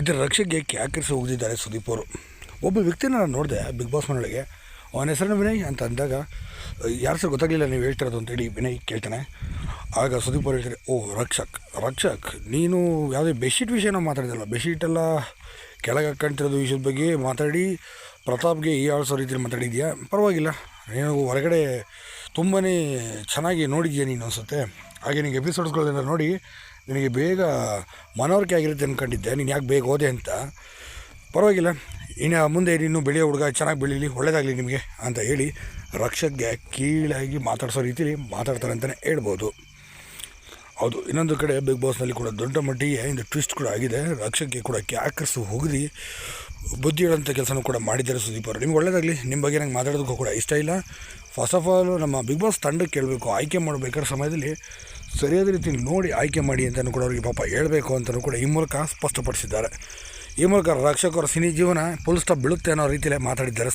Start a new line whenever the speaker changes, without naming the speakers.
ಇದರ ರಕ್ಷೆಗೆ ಕ್ಯಾಕರಿಸಿ ಹೋಗಿದ್ದಾರೆ ಸುದೀಪ್ ಅವರು. ಒಬ್ಬ ವ್ಯಕ್ತಿನ ನಾನು ನೋಡಿದೆ ಬಿಗ್ ಬಾಸ್ ಮನೊಳಗೆ ಅವನ ಹೆಸರನ್ನು ವಿನಯ್ ಅಂತ ಅಂದಾಗ, ಯಾರು ಸರ್ ಗೊತ್ತಾಗಲಿಲ್ಲ ನೀವು ಹೇಳ್ತಿರೋದು ಅಂತೇಳಿ ವಿನಯ್ ಕೇಳ್ತಾನೆ. ಆಗ ಸುದೀಪ್ ಅವ್ರು ಹೇಳ್ತಾರೆ, ಓ, ರಕ್ಷಕ್ ರಕ್ಷಕ್, ನೀನು ಯಾವುದೇ ಬೆಡ್ಶೀಟ್ ವಿಷಯನ ಮಾತಾಡಿದಲ್ಲ ಬೆಡ್ಶೀಟೆಲ್ಲ ಕೆಳಗೆ ಹಾಕ್ಕೊಂತಿರೋದು ವಿಷಯದ ಬಗ್ಗೆ ಮಾತಾಡಿ, ಪ್ರತಾಪ್ಗೆ ಈ ಆಳ್ಸೋ ರೀತಿಯಲ್ಲಿ ಮಾತಾಡಿದ್ಯಾ? ಪರವಾಗಿಲ್ಲ. ನೀನು ಹೊರಗಡೆ ತುಂಬಾ ಚೆನ್ನಾಗಿ ನೋಡಿದ್ಯಾ ನೀನು ಅನಿಸುತ್ತೆ ಹಾಗೆ ನಿನಗೆ ಎಪಿಸೋಡ್ಸ್ಗಳೆಲ್ಲ ನೋಡಿ ನಿನಗೆ ಬೇಗ ಮನವರಿಕೆ ಆಗಿರುತ್ತೆ ಅಂದ್ಕೊಂಡಿದ್ದೆ ನೀನು ಯಾಕೆ ಬೇಗ ಓದೆ ಅಂತ. ಪರವಾಗಿಲ್ಲ. ಇನ್ನು ಮುಂದೆ ನೀನು ಬೆಳೆಯೋ ಹುಡುಗ, ಚೆನ್ನಾಗಿ ಬೆಳೀಲಿ, ಒಳ್ಳೇದಾಗಲಿ ನಿಮಗೆ ಅಂತ ಹೇಳಿ ರಕ್ಷಕ್ಗೆ ಕೀಳಾಗಿ ಮಾತಾಡಿಸೋ ರೀತಿಲಿ ಮಾತಾಡ್ತಾರೆ ಅಂತಲೇ ಹೇಳ್ಬೋದು. ಹೌದು, ಇನ್ನೊಂದು ಕಡೆ ಬಿಗ್ ಬಾಸ್ನಲ್ಲಿ ಕೂಡ ದೊಡ್ಡ ಮಟ್ಟಿಗೆ ಇಂದು ಟ್ವಿಸ್ಟ್ ಕೂಡ ಆಗಿದೆ. ರಕ್ಷಕ್ಗೆ ಕೂಡ ಕ್ಯಾಕರ್ಸು ಹೋಗದಿ. ಬುದ್ಧಿ ಹೇಳೋಂಥ ಕೆಲಸನೂ ಕೂಡ ಮಾಡಿದ್ದಾರೆ ಸುದೀಪ್ ಅವರು. ನಿಮ್ಗೆ ಒಳ್ಳೇದಾಗಲಿ. ನಿಮ್ಮ ಬಗ್ಗೆ ನಂಗೆ ಮಾತಾಡೋದಕ್ಕೂ ಕೂಡ ಇಷ್ಟ ಇಲ್ಲ. ಫಸ್ಟ್ ಆಫ್ ಆಲ್ ನಮ್ಮ ಬಿಗ್ ಬಾಸ್ ತಂಡಕ್ಕೆ ಕೇಳಬೇಕು ಆಯ್ಕೆ ಮಾಡಬೇಕಾದ್ರೆ ಸಮಯದಲ್ಲಿ ಸರಿಯಾದ ರೀತಿಯಲ್ಲಿ ನೋಡಿ ಆಯ್ಕೆ ಮಾಡಿ ಅಂತಲೂ ಕೂಡ ಅವರಿಗೆ ಪಾಪ ಹೇಳಬೇಕು ಅಂತಲೂ ಕೂಡ ಈ ಮೂಲಕ ಸ್ಪಷ್ಟಪಡಿಸಿದ್ದಾರೆ. ಈ ಮೂಲಕ ರಕ್ಷಕರ ಸಿನಿ ಜೀವನ ಫುಲ್ ಸ್ಟಾಪ್ ಬೀಳುತ್ತೆ ಅನ್ನೋ ರೀತಿಯಲ್ಲೇ ಮಾತಾಡಿದ್ದಾರೆ